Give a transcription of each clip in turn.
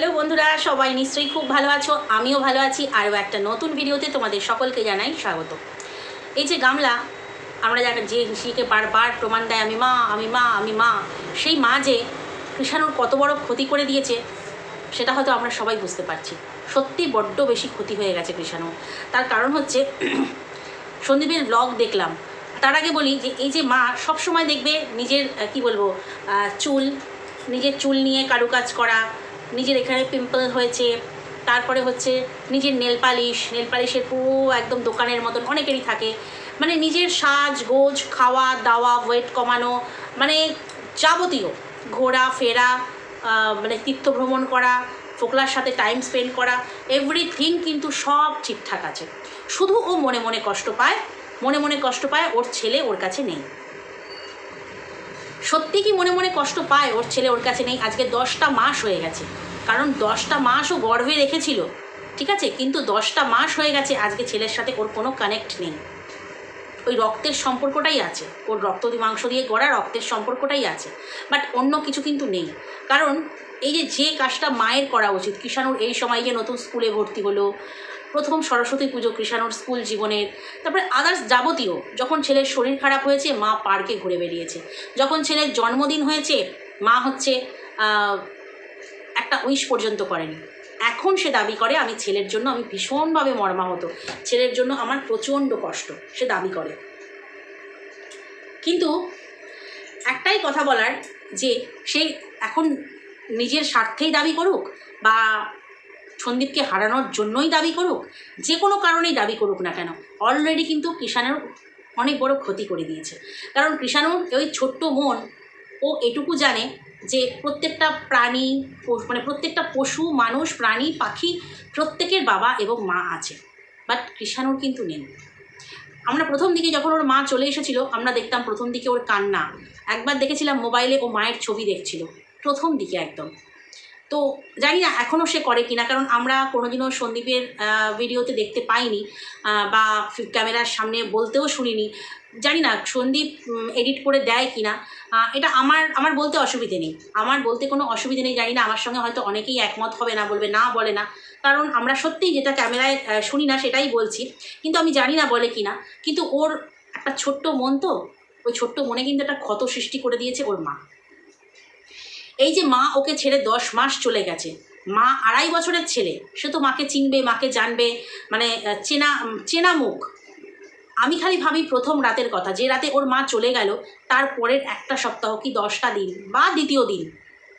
Hello বন্ধুরা, সবাই নিশ্চয়ই খুব ভালো আছো, আমিও ভালো আছি, আরও একটা নতুন ভিডিওতে তোমাদের সকলকে জানাই স্বাগত। এই যে গামলা, আমরা যাকে যে হিসিকে বারবার প্রমাণ দেয়, আমি মা আমি মা আমি মা, সেই মা যে কৃষাণুর কত বড় ক্ষতি করে দিয়েছে, সেটা হয়তো আমরা সবাই বুঝতে পারছি। সত্যি বড্ড বেশি ক্ষতি হয়ে গেছে কৃষাণু তার কারণ হচ্ছে, সন্দীপের ব্লগ দেখলাম। তার আগে বলি যে, এই যে মা সবসময় দেখবে নিজের কি বলব চুল, নিজের চুল নিয়ে কারুকাজ করা নিজের এখানে পিম্পল হয়েছে, তারপরে হচ্ছে নিজের নেল পালিশ নেল পালিশের পুরো একদম দোকানের মতন অনেকেরই থাকে। মানে নিজের সাজ, গোজ, খাওয়া, দাওয়া ওয়েট কমানো মানে যাবতীয় ঘোরা, ফেরা মানে তীর্থ ভ্রমণ করা, ফোকলার সাথে টাইম স্পেন্ড করা এভরিথিং কিন্তু সব ঠিকঠাক আছে। শুধু ও মনে মনে কষ্ট পায়, মনে মনে কষ্ট পায়, ওর ছেলে ওর কাছে নেই। সত্যি কি মনে মনে কষ্ট পায়? ওর ছেলে ওর কাছে নেই। আজকে দশটা মাস হয়ে গেছে। কারণ দশটা মাস ও গর্ভে রেখেছিল। ঠিক আছে? কিন্তু দশটা মাস হয়ে গেছে, আজকে ছেলের সাথে ওর কোনো কানেক্ট নেই। ওই রক্তের সম্পর্কটাই আছে। ওর রক্ত মাংস দিয়ে গড়া রক্তের সম্পর্কটাই আছে। বাট অন্য কিছু কিন্তু নেই। কারণ এই যে যে কাজটা মায়ের করা উচিত, কৃষাণুর এই সময় যে নতুন স্কুলে ভর্তি হলো প্রথম সরস্বতী পুজো কৃষাণুর স্কুল জীবনের তারপরে আদার্স যাবতীয়, যখন ছেলের শরীর খারাপ হয়েছে, মা পার্কে ঘুরে বেরিয়েছে যখন ছেলের জন্মদিন হয়েছে, মা হচ্ছে একটা উইশ পর্যন্ত করেনি। এখন সে দাবি করে, আমি ছেলের জন্য আমি ভীষণভাবে মর্মাহত। ছেলের জন্য আমার প্রচণ্ড কষ্ট, সে দাবি করে। কিন্তু একটাই কথা বলার যে, সে এখন নিজের স্বার্থেই দাবি করুক, বা সন্দীপকে হারানোর জন্যই দাবি করুক, যে কোনো কারণেই দাবি করুক না কেন অলরেডি কিন্তু কৃষাণের অনেক বড় ক্ষতি করে দিয়েছে। কারণ কৃষাণুর ওই ছোট্ট মন, ও এটুকু জানে যে প্রত্যেকটা প্রাণী মানে প্রত্যেকটা পশু, মানুষ, প্রাণী, পাখি, প্রত্যেকের বাবা এবং মা আছে বাট কৃষাণুর কিন্তু নেই। আমরা প্রথম দিকে যখন ওর মা চলে এসেছিল, আমরা দেখতাম প্রথম দিকে ওর কান্না। একবার দেখেছিলাম মোবাইলে ও মায়ের ছবি দেখছিল, প্রথম দিকে একদম। তো জানি না এখনও সে করে কিনা কারণ আমরা কোনোদিনও সন্দীপের ভিডিওতে দেখতে পাইনি বা ক্যামেরার সামনে বলতেও শুনিনি। জানি না সন্দীপ এডিট করে দেয় কিনা। আহ, এটা আমার আমার বলতে অসুবিধে নেই। আমার বলতে কোনো অসুবিধে নেই জানি না আমার সঙ্গে হয়তো অনেকেই একমত হবে না বলবে না বলে না। কারণ আমরা সত্যিই যেটা ক্যামেরায় শুনি না সেটাই বলছি। কিন্তু আমি জানি না বলে কি না কিন্তু ওর একটা ছোট্ট মন তো ওই ছোট্ট মনে কিন্তু একটা ক্ষত সৃষ্টি করে দিয়েছে ওর মা। এই যে মা ওকে ছেড়ে দশ মাস চলে গেছে, মা আড়াই বছরের ছেলে, সে তো মাকে চিনবে, মাকে জানবে মানে চেনা চেনা মুখ। আমি খালি ভাবি প্রথম রাতের কথা, যে রাতে ওর মা চলে গেল, তার পরের একটা সপ্তাহ কি দশটা দিন বা দ্বিতীয় দিন,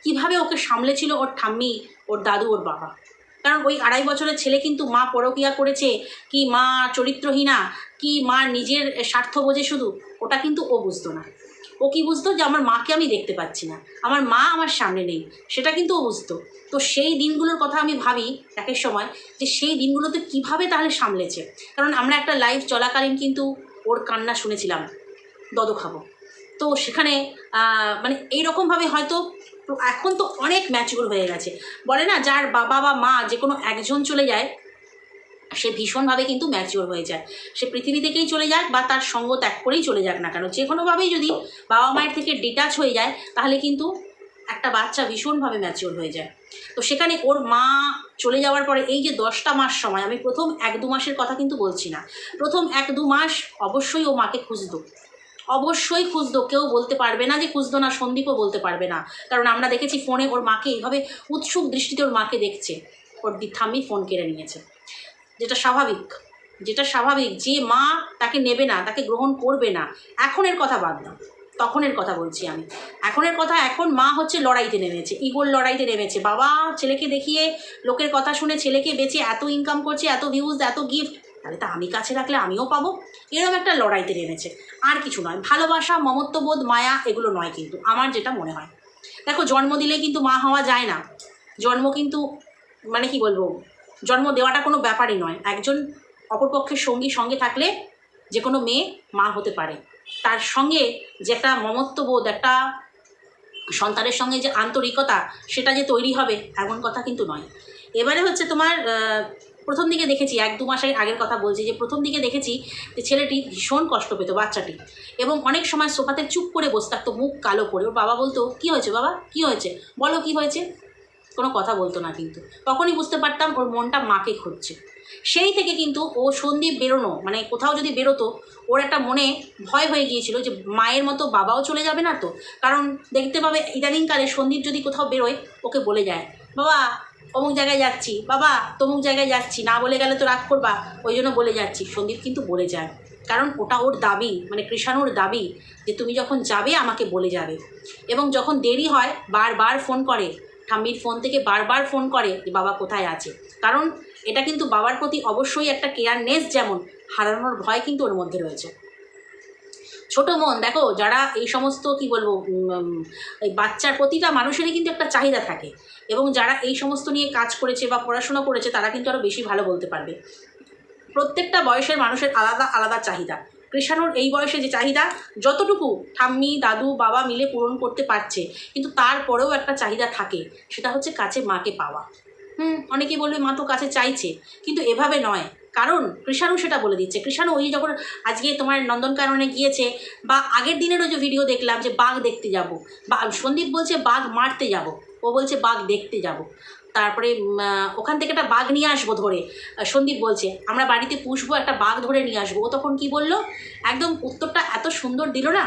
কীভাবে ওকে সামলেছিল ওর ঠাম্মি, ওর দাদু, ওর বাবা? কারণ ওই আড়াই বছরের ছেলে কিন্তু মা পরকিয়া করেছে, কি মা চরিত্রহীনা, কি মা নিজের স্বার্থ বোঝে শুধু, ওটা কিন্তু ও বুঝতো না। ও কি বুঝতো যে আমার মাকে আমি দেখতে পাচ্ছি না। আমার মা আমার সামনে নেই, সেটা কিন্তু ও বুঝতো। তো সেই দিনগুলোর কথা আমি ভাবি একের সময় যে সেই দিনগুলোতে কীভাবে তাহলে সামলেছে? কারণ আমরা একটা লাইভ চলাকালীন কিন্তু ওর কান্না শুনেছিলাম, দদ খাব। তো সেখানে মানে এইরকমভাবে হয়তো এখন তো অনেক ম্যাচিওর হয়ে গেছে। বলে না, যার বাবা বা মা যে কোনো একজন চলে যায় সে ভীষণভাবে কিন্তু ম্যাচিওর হয়ে যায়। সে পৃথিবী থেকেই চলে যাক বা তার সঙ্গ ত্যাগ করেই চলে যাক না কেন। যে কোনোভাবেই যদি বাবা মায়ের থেকে ডিটাচ হয়ে যায়, তাহলে কিন্তু একটা বাচ্চা ভীষণভাবে ম্যাচিওর হয়ে যায়। তো সেখানে ওর মা চলে যাওয়ার পরে এই যে দশটা মাস সময়, আমি প্রথম এক দু মাসের কথা কিন্তু বলছি না। প্রথম এক দু মাস অবশ্যই ও মাকে খুঁজতো। অবশ্যই খুঁজতো। কেউ বলতে পারবে না যে খুঁজতো না, সন্দীপও বলতে পারবে না। কারণ আমরা দেখেছি ফোনে ওর মাকে এইভাবে উৎসুক দৃষ্টিতে ওর মাকে দেখছে। ওর দি ঠাম্মি ফোন কেড়ে নিয়েছে। যেটা স্বাভাবিক যেটা স্বাভাবিক যে মা তাকে নেবে না, তাকে গ্রহণ করবে না, এখনের কথা বাদ দাও, তখনের কথা বলছি আমি। এখনের কথা, এখন মা হচ্ছে লড়াইতে নেমেছে ইগোর লড়াইতে নেমেছে। বাবা, ছেলেকে দেখিয়ে, লোকের কথা শুনে ছেলেকে বেচে এত ইনকাম করছে, এত ভিউজ এত গিফট তাহলে তা আমি কাছে রাখলে আমিও পাবো? এরকম একটা লড়াইতে নেমেছে। আর কিছু নয়, ভালোবাসা, মমত্ববোধ, মায়া, এগুলো নয় কিন্তু, আমার যেটা মনে হয়। দেখো, জন্ম দিলে কিন্তু মা হওয়া যায় না। জন্ম কিন্তু মানে কি বলব জন্ম দেওয়াটা কোনো ব্যাপারই নয়। একজন অপরপক্ষের সঙ্গী সঙ্গে থাকলে যে কোনো মেয়ে মা হতে পারে। তার সঙ্গে যে একটা মমত্ববোধ, একটা সন্তানের সঙ্গে যে আন্তরিকতা, সেটা যে তৈরি হবে, এমন কথা কিন্তু নয়। এবারে হচ্ছে তোমার প্রথম দিকে দেখেছি, এক দু মাসের আগের কথা বলছি যে প্রথম দিকে দেখেছি যে ছেলেটি ভীষণ কষ্ট পেত বাচ্চাটি এবং অনেক সময় সোফাতে চুপ করে বসে থাকতো, মুখ কালো করে। ওর বাবা বলতো, কী হয়েছে বাবা? কী হয়েছে? বলো কী হয়েছে? কোনো কথা বলতো না কিন্তু। তখনই বুঝতে পারতাম ওর মনটা মাকে খুঁজছে। সেই থেকে কিন্তু ও সন্দীপ বেরোনো মানে কোথাও যদি বেরোতো, ওর একটা মনে ভয় হয়ে গিয়েছিল যে মায়ের মতো বাবাও চলে যাবে না তো? কারণ দেখতে পাবে ইদানিংকালে সন্দীপ যদি কোথাও বেরোয়, ওকে বলে যায়, বাবা, অমুক জায়গায় যাচ্ছি, বাবা, তমুক জায়গায় যাচ্ছি, না বলে গেলে তো রাগ করবা। ওই জন্য বলে যাচ্ছি, সন্দীপ কিন্তু বলে যায়। কারণ ওটা ওর দাবি মানে কৃষাণুর দাবি যে তুমি যখন যাবে আমাকে বলে যাবে। এবং যখন দেরি হয়, বারবার ফোন করে ঠাম্মির ফোন থেকে বারবার ফোন করে যে বাবা কোথায় আছে। কারণ এটা কিন্তু বাবার প্রতি অবশ্যই একটা কেয়ারনেস যেমন, হারানোর ভয় কিন্তু ওর মধ্যে রয়েছে। ছোট মন দেখো, যারা এই সমস্ত, কি বলব বাচ্চার প্রতিটা মানুষেরই কিন্তু একটা চাহিদা থাকে। এবং যারা এই সমস্ত নিয়ে কাজ করেছে বা পড়াশোনা করেছে, তারা কিন্তু আরও বেশি ভালো বলতে পারবে। প্রত্যেকটা বয়সের মানুষের আলাদা আলাদা চাহিদা। কৃষাণুর এই বয়সে যে চাহিদা যতটুকু ঠাম্মি, দাদু, বাবা মিলে পূরণ করতে পারছে, কিন্তু তারপরেও একটা চাহিদা থাকে, সেটা হচ্ছে কাছে মাকে পাওয়া। হুম, অনেকেই বলবে, মা তো কাছে চাইছে। কিন্তু এভাবে নয়। কারণ কৃষাণু সেটা বলে দিচ্ছে। কৃষাণু ওই যখন আজকে তোমার নন্দনকাননে গিয়েছে বা আগের দিনেরও যে ভিডিও দেখলাম যে বাঘ দেখতে যাব, বা সন্দীপ বলছে, বাঘ মারতে যাব। ও বলছে, বাঘ দেখতে যাব। তারপরে ওখান থেকে একটা বাঘ নিয়ে আসব ধরে। সন্দীপ বলছে, আমরা বাড়িতে পুষবো, একটা বাঘ ধরে নিয়ে আসব। ও তখন কি বলল? একদম উত্তরটা এত সুন্দর দিল না?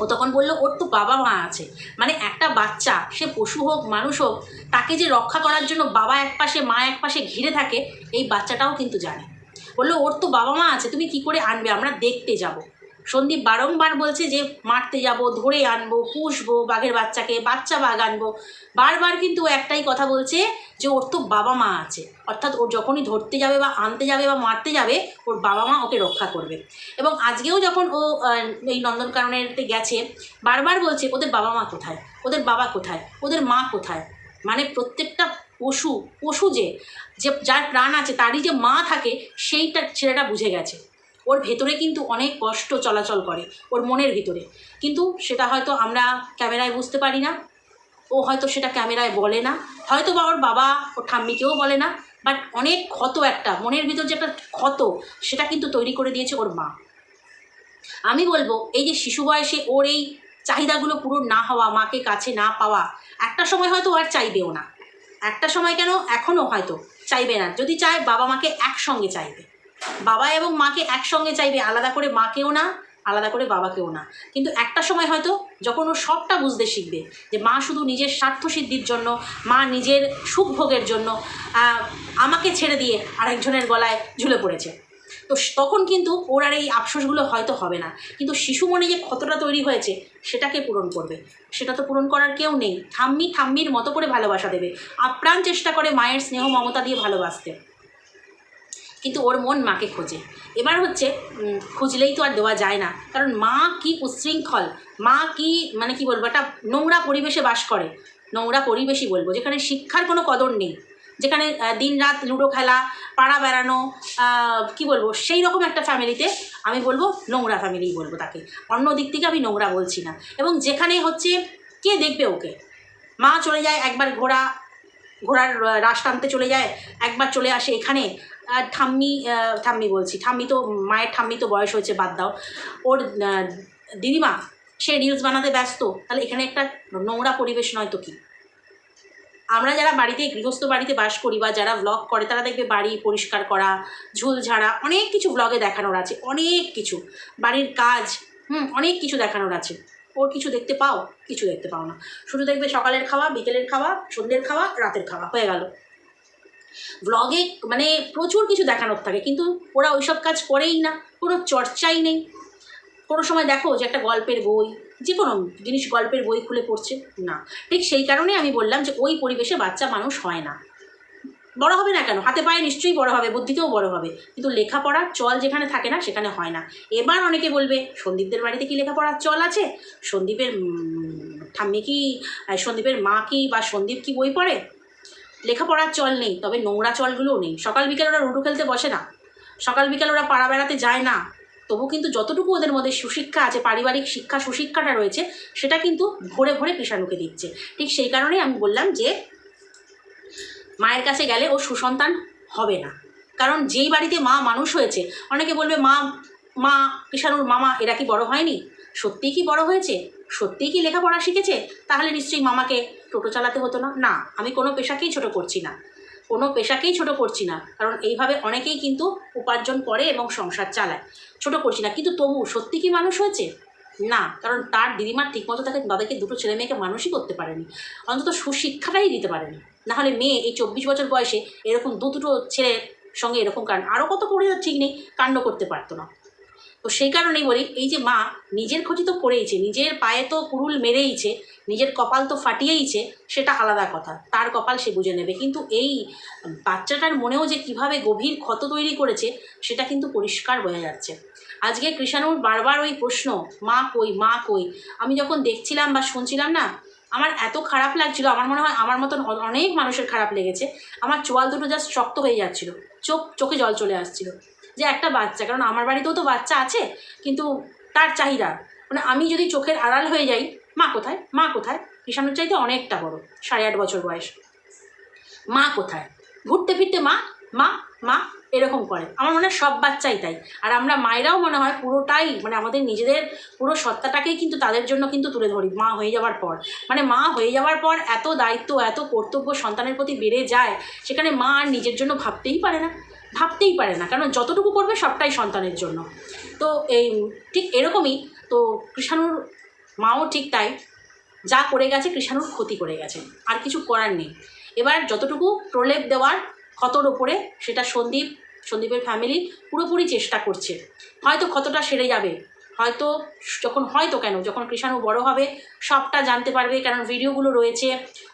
ও তখন বলল, ওর তো বাবা মা আছে। মানে একটা বাচ্চা, সে পশু হোক, মানুষ হোক, তাকে যে রক্ষা করার জন্য বাবা এক পাশে, মা এক পাশে ঘিরে থাকে, এই বাচ্চাটাও কিন্তু জানে। বলল, ওর তো বাবা মা আছে, তুমি কি করে আনবে? আমরা দেখতে যাব। সন্দীপ বারংবার বলছে যে মারতে যাব, ধরে আনব, পুষবো, বাঘের বাচ্চাকে, বাচ্চা বাঘ আনব। বারবার কিন্তু একটাই কথা বলছে যে ওর তো বাবা মা আছে। অর্থাৎ ওর যখনই ধরতে যাবে বা আনতে যাবে বা মারতে যাবে, ওর বাবা মা ওকে রক্ষা করবে। এবং আজকেও যখন ও এই নন্দনকাননেতে গেছে, বারবার বলছে, ওদের বাবা মা কোথায়? ওদের বাবা কোথায়? ওদের মা কোথায়? মানে প্রত্যেকটা পশু পশু যে যার প্রাণ আছে, তারই যে মা থাকে, সেইটা ছেলেটা বুঝে গেছে। ওর ভেতরে কিন্তু অনেক কষ্ট চলাচল করে, ওর মনের ভিতরে। কিন্তু সেটা হয়তো আমরা ক্যামেরায় বুঝতে পারি না, ও হয়তো সেটা ক্যামেরায় বলে না। হয়তো বা ওর বাবা ওর ঠাম্মিকেও বলে না বাট অনেক ক্ষত একটা, মনের ভিতর যে একটা ক্ষত, সেটা কিন্তু তৈরি করে দিয়েছে ওর মা। আমি বলব, এই যে শিশু বয়সে ওর এই চাহিদাগুলো পূরণ না হওয়া, মাকে কাছে না পাওয়া, একটা সময় হয়তো আর চাইবেও না। একটা সময় কেন? এখনও হয়তো চাইবে না। যদি চায়, বাবা মাকে একসঙ্গে চাইবে। বাবা এবং মাকে একসঙ্গে চাইবে, আলাদা করে মাকেও না, আলাদা করে বাবাকেও না। কিন্তু একটা সময় হয়তো যখন ও সবটা বুঝতে শিখবে যে মা শুধু নিজের স্বার্থ সিদ্ধির জন্য, মা নিজের সুখ ভোগের জন্য আমাকে ছেড়ে দিয়ে আরেকজনের গলায় ঝুলে পড়েছে। তো তখন কিন্তু ওর আর এই আফসোসগুলো হয়তো হবে না। কিন্তু শিশু মনে যে ক্ষতটা তৈরি হয়েছে, সেটাকে পূরণ করবে। সেটা তো পূরণ করার কেউ নেই। ঠাম্মি ঠাম্মির মতো করে ভালোবাসা দেবে। আপ্রাণ চেষ্টা করে মায়ের স্নেহ মমতা দিয়ে ভালোবাসতে। কিন্তু ওর মন মাকে খোঁজে। এবার হচ্ছে খুঁজলেই তো আর দেওয়া যায় না। কারণ মা কি উচ্ছৃঙ্খল মা কি মানে কি বলব একটা নোংরা পরিবেশে বাস করে। নোংরা পরিবেশই বলব যেখানে শিক্ষার কোনো কদর নেই। যেখানে আহ, দিনরাত লুডো খেলা পাড়া বেড়ানো কি বলব সেই রকম একটা ফ্যামিলিতে আমি বলব নোংরা ফ্যামিলি বলব তাকে। অন্য দিক থেকে আমি নোংরা বলছি না। এবং যেখানে হচ্ছে কে দেখবে ওকে? মা চলে যায় একবার ঘোড়া ঘোড়ার রাশ টানতে চলে যায় একবার চলে আসে এখানে আর ঠাম্মি ঠাম্মি বলছি। ঠাম্মি তো, মায়ের ঠাম্মি তো বয়স হয়েছে, বাদ দাও। ওর দিদিমা, সে রিলস বানাতে ব্যস্ত। তাহলে এখানে একটা নোংরা পরিবেশ নয় তো কি? আমরা যারা বাড়িতে, গৃহস্থ বাড়িতে বাস করি বা যারা ব্লগ করে, তারা দেখবে বাড়ি পরিষ্কার করা, ঝুল ঝাড়া, অনেক কিছু ব্লগে দেখানোর আছে, অনেক কিছু। বাড়ির কাজ, হুম, অনেক কিছু দেখানোর আছে। ওর কিছু দেখতে পাও, কিছু দেখতে পাও না। শুধু দেখবে সকালের খাওয়া, বিকেলের খাওয়া, সন্ধ্যের খাওয়া, রাতের খাওয়া, হয়ে গেল। ব্লগে মানে প্রচুর কিছু দেখানোর থাকে, কিন্তু ওরা ওইসব কাজ করেই না, কোনো চর্চাই নেই। কোনো সময় দেখো যে একটা গল্পের বই, যে কোনো জিনিস গল্পের বই খুলে পড়ছে, না। ঠিক সেই কারণে আমি বললাম যে ওই পরিবেশে বাচ্চা মানুষ হয় না। বড় হবে না কেন? হাতে পায়ে নিশ্চয়ই বড় হবে, বুদ্ধিতেও বড় হবে। কিন্তু লেখাপড়ার চল যেখানে থাকে না, সেখানে হয় না। এবার অনেকে বলবে, সন্দীপদের বাড়িতে কি লেখাপড়ার চল আছে? সন্দীপের ঠাম্মি কি সন্দীপের মা কি বা সন্দীপ কি বই পড়ে? লেখাপড়ার চল নেই, তবে নোংরা চলগুলোও নেই। সকাল বিকেল ওরা লুডো খেলতে বসে না। সকাল বিকেল ওরা পাড়া বেড়াতে যায় না। তবু কিন্তু যতটুকু ওদের মধ্যে সুশিক্ষা আছে, পারিবারিক শিক্ষা সুশিক্ষাটা রয়েছে, সেটা কিন্তু ভরে ভরে কৃষাণুকে দিচ্ছে। ঠিক সেই কারণেই আমি বললাম যে, মায়ের কাছে গেলে ও সুসন্তান হবে না। কারণ যেই বাড়িতে মা মানুষ হয়েছে, অনেকে বলবে, মা মা, কৃষাণুর মামা, এরা কি বড় হয়নি? সত্যিই কি বড় হয়েছে? সত্যিই কি লেখাপড়া শিখেছে? তাহলে নিশ্চয়ই মামাকে টোটো চালাতে হতো না? না, আমি কোনো পেশাকেই ছোট করছি না। কোনো পেশাকেই ছোট করছি না, কারণ এইভাবে অনেকেই কিন্তু উপার্জন করে এবং সংসার চালায়। ছোট করছি না, কিন্তু তবু সত্যি কি মানুষ হয়েছে? না, কারণ তার দিদিমার ঠিকমতো তাকে, তাদেরকে দুটো ছেলে মেয়েকে মানুষই করতে পারেনি। অন্তত সুশিক্ষাটাই দিতে পারেনি। নাহলে মেয়ে এই চব্বিশ বছর বয়সে এরকম দু দুটো ছেলের সঙ্গে এরকম কাণ্ড আরও কত করে ঠিক নেই, কাণ্ড করতে পারতো না। তো সেই কারণেই বলি, এই যে মা নিজের ক্ষতি তো করেইছে, নিজের পায়ে তো কুরুল মেরেইছে, নিজের কপাল তো ফাটিয়েইছে, সেটা আলাদা কথা, তার কপাল সে বুঝে নেবে। কিন্তু এই বাচ্চাটার মনেও যে কীভাবে গভীর ক্ষত তৈরি করেছে, সেটা কিন্তু পরিষ্কার বোঝা যাচ্ছে। আজকে কৃষাণুর বারবার ওই প্রশ্ন, মা কই মা কই? আমি যখন দেখছিলাম বা শুনছিলাম না, আমার এত খারাপ লাগছিল, আমার মনে হয় আমার মতন অনেক মানুষের খারাপ লেগেছে, আমার চোয়াল দুটো জাস্ট শক্ত হয়ে যাচ্ছিল, চোখ, চোখে জল চলে আসছিল। যে একটা বাচ্চা, কারণ আমার বাড়িতেও তো বাচ্চা আছে, কিন্তু তার চাহিদা। মানে আমি যদি চোখের আড়াল হয়ে যাই, মা কোথায়? মা কোথায়? কৃষাণুর চাইতে অনেকটা বড়, সাড়ে আট বছর বয়স। মা কোথায়? ঘুরতে ফিরতে মা মা মা এরকম করে। আমার মনে হয় সব বাচ্চাই তাই। আর আমরা মায়েরাও মনে হয় পুরোটাই মানে আমাদের নিজেদের পুরো সত্তাটাকেই কিন্তু তাদের জন্য কিন্তু তুলে ধরি, মা হয়ে যাওয়ার পর। মানে মা হয়ে যাওয়ার পর এত দায়িত্ব, এত কর্তব্য সন্তানের প্রতি বেড়ে যায়, সেখানে মা আর নিজের জন্য ভাবতেই পারে না। ভাবতেই পারে না, কারণ যতটুকু করবে সবটাই সন্তানের জন্য। তো এই ঠিক এরকমই তো কৃষাণুর মাও ঠিক তাই, যা করে গেছে কৃষাণুর ক্ষতি করে গেছে, আর কিছু করার নেই। এবার যতটুকু প্রলেপ দেওয়ার ক্ষতর ওপরে সেটা সন্দীপ, সন্দীপের ফ্যামিলি পুরোপুরি চেষ্টা করছে। হয়তো ক্ষতটা সেরে যাবে হয়তো যখন হয়তো কেন, যখন কৃষাণু বড় হবে, সবটা জানতে পারবে কারণ ভিডিওগুলো রয়েছে,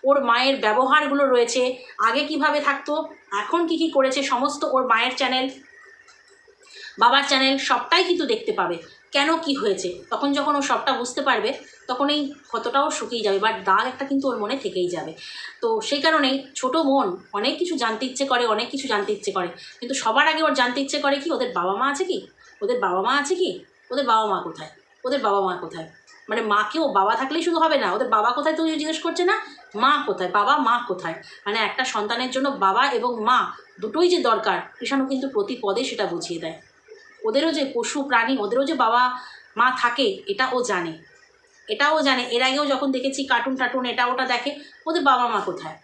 ওর মায়ের ব্যবহারগুলো রয়েছে, আগে কীভাবে থাকতো, এখন কি কি করেছে, সমস্ত ওর মায়ের চ্যানেল, বাবার চ্যানেল, সবটাই কিন্তু দেখতে পাবে, কেন কি হয়েছে, তখন যখন ও সবটা বুঝতে পারবে, তখন এই ক্ষতটাও শুকিয়ে যাবে বাট দাগ একটা কিন্তু ওর মনে থেকেই যাবে। তো সেই কারণেই ছোট মন অনেক কিছু জানতে ইচ্ছে করে, অনেক কিছু জানতে ইচ্ছে করে, কিন্তু সবার আগে ওর জানতে ইচ্ছে করে কি, ওদের বাবা মা আছে কি? ওদের বাবা মা আছে কি? ওদের বাবা মা কোথায়? ওদের বাবা মা কোথায়? মানে মাকেও বাবা থাকলেই শুধু হবে না, ওদের বাবা কোথায় তো ও জিজ্ঞেস করছে না? মা কোথায়? বাবা মা কোথায়? মানে একটা সন্তানের জন্য বাবা এবং মা দুটোই যে দরকার কৃষাণু কিন্তু প্রতি পদে সেটা বুঝিয়ে দেয়। ওদেরও যে পশু প্রাণী, ওদেরও যে বাবা মা থাকে এটা ও জানে। এটাও জানে। এর আগেও যখন দেখেছি কার্টুন টার্টুন এটা ওটা দেখে, ওদের বাবা মা কোথায়?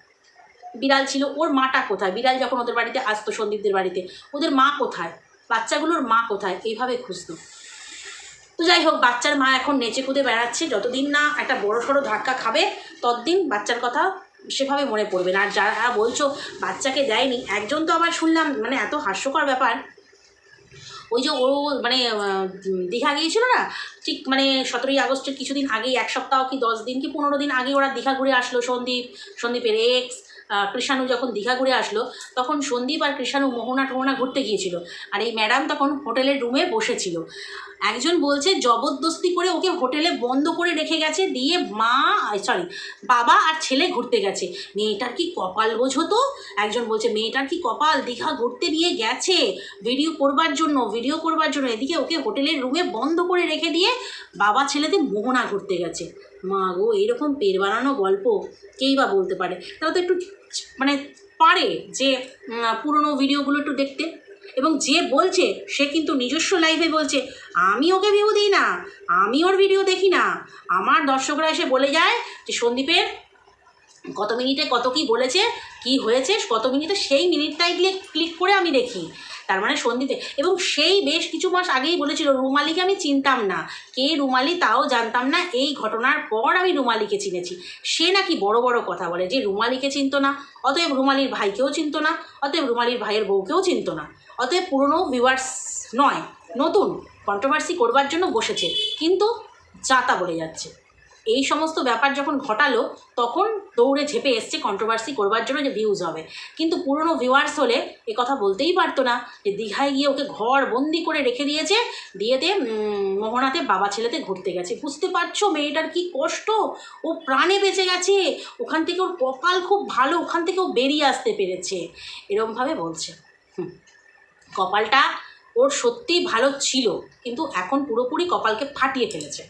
বিড়াল ছিল, ওর মাটা কোথায়? বিড়াল যখন ওদের বাড়িতে আসতো সন্দীপদের বাড়িতে, ওদের মা কোথায়? বাচ্চাগুলোর মা কোথায়? এইভাবে খুঁজতো। তো যাই হোক, বাচ্চার মা এখন নেচে কুদে বেড়াচ্ছে। যতদিন না একটা বড় সড়ো ধাক্কা খাবে, ততদিন বাচ্চার কথা সেভাবে মনে পড়বে না। আর যারা বলছো, বাচ্চাকে দেয়নি, একজন তো আবার শুনলাম মানে এত হাস্যকর ব্যাপার। ওই যে ও মানে দীঘা গিয়েছিল না? ঠিক মানে সতেরোই আগস্টের কিছুদিন আগেই, এক সপ্তাহ কি দশ দিন কি পনেরো দিন আগে ওরা দীঘা ঘুরে আসলো সন্দীপ, সন্দীপের এক্স কৃষাণু যখন দীঘা ঘুরে আসলো, তখন সন্দীপ আর কৃষাণু মোহনা টোহনা ঘুরতে গিয়েছিল। আর এই ম্যাডাম তখন হোটেলের রুমে বসেছিল। একজন বলছে, জবরদস্তি করে ওকে হোটেলে বন্ধ করে রেখে গেছে, দিয়ে মা সরি বাবা আর ছেলে ঘুরতে গেছে। মেয়েটার কি কপাল বোঝো তো? একজন বলছে, মেয়েটার কি কপাল? দীঘা ঘুরতে নিয়ে গেছে। ভিডিও করবার জন্য ভিডিও করবার জন্য। এদিকে ওকে হোটেলের রুমে বন্ধ করে রেখে দিয়ে বাবা ছেলেতে মোহনা ঘুরতে গেছে। মা গো, এইরকম পের বানানো গল্প কেই বা বলতে পারে? তারা তো একটু মানে পারে যে পুরনো ভিডিওগুলো একটু দেখতে। এবং যে বলছে, সে কিন্তু নিজস্ব লাইভে বলছে, আমি ওকে ভিউ দিই না, আমি ওর ভিডিও দেখি না। আমার দর্শকরা এসে বলে যায় যে, সন্দীপের কত মিনিটে কত কি বলেছে, কি হয়েছে, কত মিনিটে সেই মিনিটটাই ক্লিক ক্লিক করে আমি দেখি। তার মানে সন্ধিতে। এবং সেই বেশ কিছু মাস আগেই বলেছিল, রুমালিকে আমি চিনতাম না। কে রুমালি তাও জানতাম না। এই ঘটনার পর আমি রুমালিকে চিনেছি। সে নাকি বড় বড় কথা বলে যে, রুমালিকে চিনতো না। অতএব রুমালির ভাইকেও চিনতো না। অতএব রুমালির ভাইয়ের বউকেও চিনতো না। অতএব পুরনো ভিউয়ার্স নয়, নতুন কন্ট্রোভার্সি করবার জন্য বসেছে। কিন্তু যাতা বলে যাচ্ছে। এই সমস্ত ব্যাপার যখন ঘটালো, তখন দৌড়ে ঝেপে এসছে কন্ট্রোভার্সি করবার জন্য যে ভিউজ হবে। কিন্তু পুরনো ভিউয়ার্স হলে এ কথা বলতেই পারতো না যে দীঘায় গিয়ে ওকে ঘর বন্দি করে রেখে দিয়েছে দিয়েতে মোহনাতে বাবা ছেলেতে ঘুরতে গেছে। বুঝতে পারছ মেয়েটার কি কষ্ট? ও প্রাণে বেঁচে গেছে। ওখান থেকে ওর কপাল খুব ভালো, ওখান থেকে ও বেরিয়ে আসতে পেরেছে। এরমভাবে বলছে। কপালটা ওর সত্যিই ভালো ছিল, কিন্তু এখন পুরোপুরি কপালকে ফাটিয়ে ফেলেছে।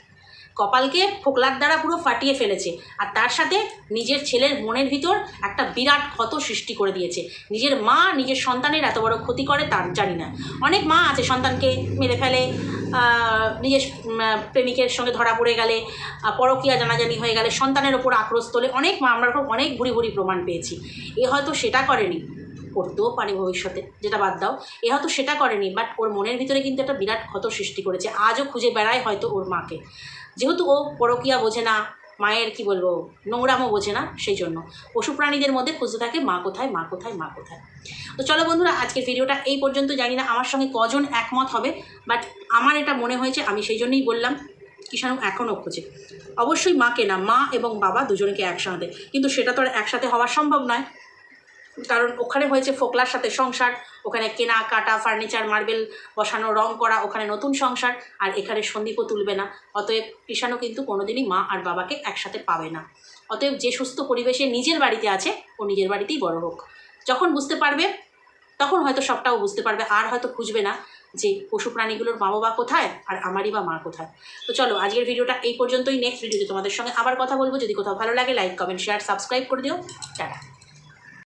কপালকে ফোকলার দ্বারা পুরো ফাটিয়ে ফেলেছে। আর তার সাথে নিজের ছেলের মনের ভিতর একটা বিরাট ক্ষত সৃষ্টি করে দিয়েছে। নিজের মা নিজের সন্তানের এত বড় ক্ষতি করে তার জানি না। অনেক মা আছে সন্তানকে মেরে ফেলে নিজের প্রেমিকের সঙ্গে ধরা পড়ে গেলে পরকীয়া জানাজানি হয়ে গেলে সন্তানের ওপর আক্রোশ তোলে। অনেক মা, আমরা অনেক ভুরি ভুরি প্রমাণ পেয়েছি। এ হয়তো সেটা করেনি, করতেও পারে ভবিষ্যতে, যেটা বাদ দাও। এ হয়তো সেটা করেনি বাট ওর মনের ভিতরে কিন্তু একটা বিরাট ক্ষত সৃষ্টি করেছে। আজও খুঁজে বেড়ায় হয়তো ওর মাকে। যেহেতু ও পরকিয়া বোঝে না, মায়ের কি বলব, নোংরামও বোঝে না, সেই জন্য। পশু প্রাণীদের মধ্যে খুঁজতে থাকে মা কোথায় মা কোথায় মা কোথায়। তো চলো বন্ধুরা আজকের ভিডিওটা এই পর্যন্ত। জানি না আমার সঙ্গে কজন একমত হবে বাট আমার এটা মনে হয়েছে, আমি সেই জন্যই বললাম, কিষাণু এখনও খোঁজে। অবশ্যই মাকে না, মা এবং বাবা দুজনকে একসাথে। কিন্তু সেটা তো আর একসাথে হওয়া সম্ভব নয়। কারণ ওখানে হয়েছে ফোকলার সাথে সংসার, ওখানে কেনা, কাটা ফার্নিচার মার্বেল বসানো, রং করা, ওখানে নতুন সংসার, আর এখানে সন্দীপও তুলবে না। অতএব কৃষাণও কিন্তু কোনোদিনই মা আর বাবাকে একসাথে পাবে না। অতএব যে সুস্থ পরিবেশে নিজের বাড়িতে আছে, ও নিজের বাড়িতেই বড় হোক। যখন বুঝতে পারবে, তখন হয়তো সবটাও বুঝতে পারবে, আর হয়তো খুঁজবে না যে পশু প্রাণীগুলোর মা বাবা কোথায় আর আমারই বা মা কোথায়। তো চলো, আজকের ভিডিওটা এই পর্যন্তই। নেক্সট ভিডিওতে তোমাদের সঙ্গে আবার কথা বলব। যদি কোথাও ভালো লাগে লাইক কমেন্ট শেয়ার সাবস্ক্রাইব করে দিও। টাটা।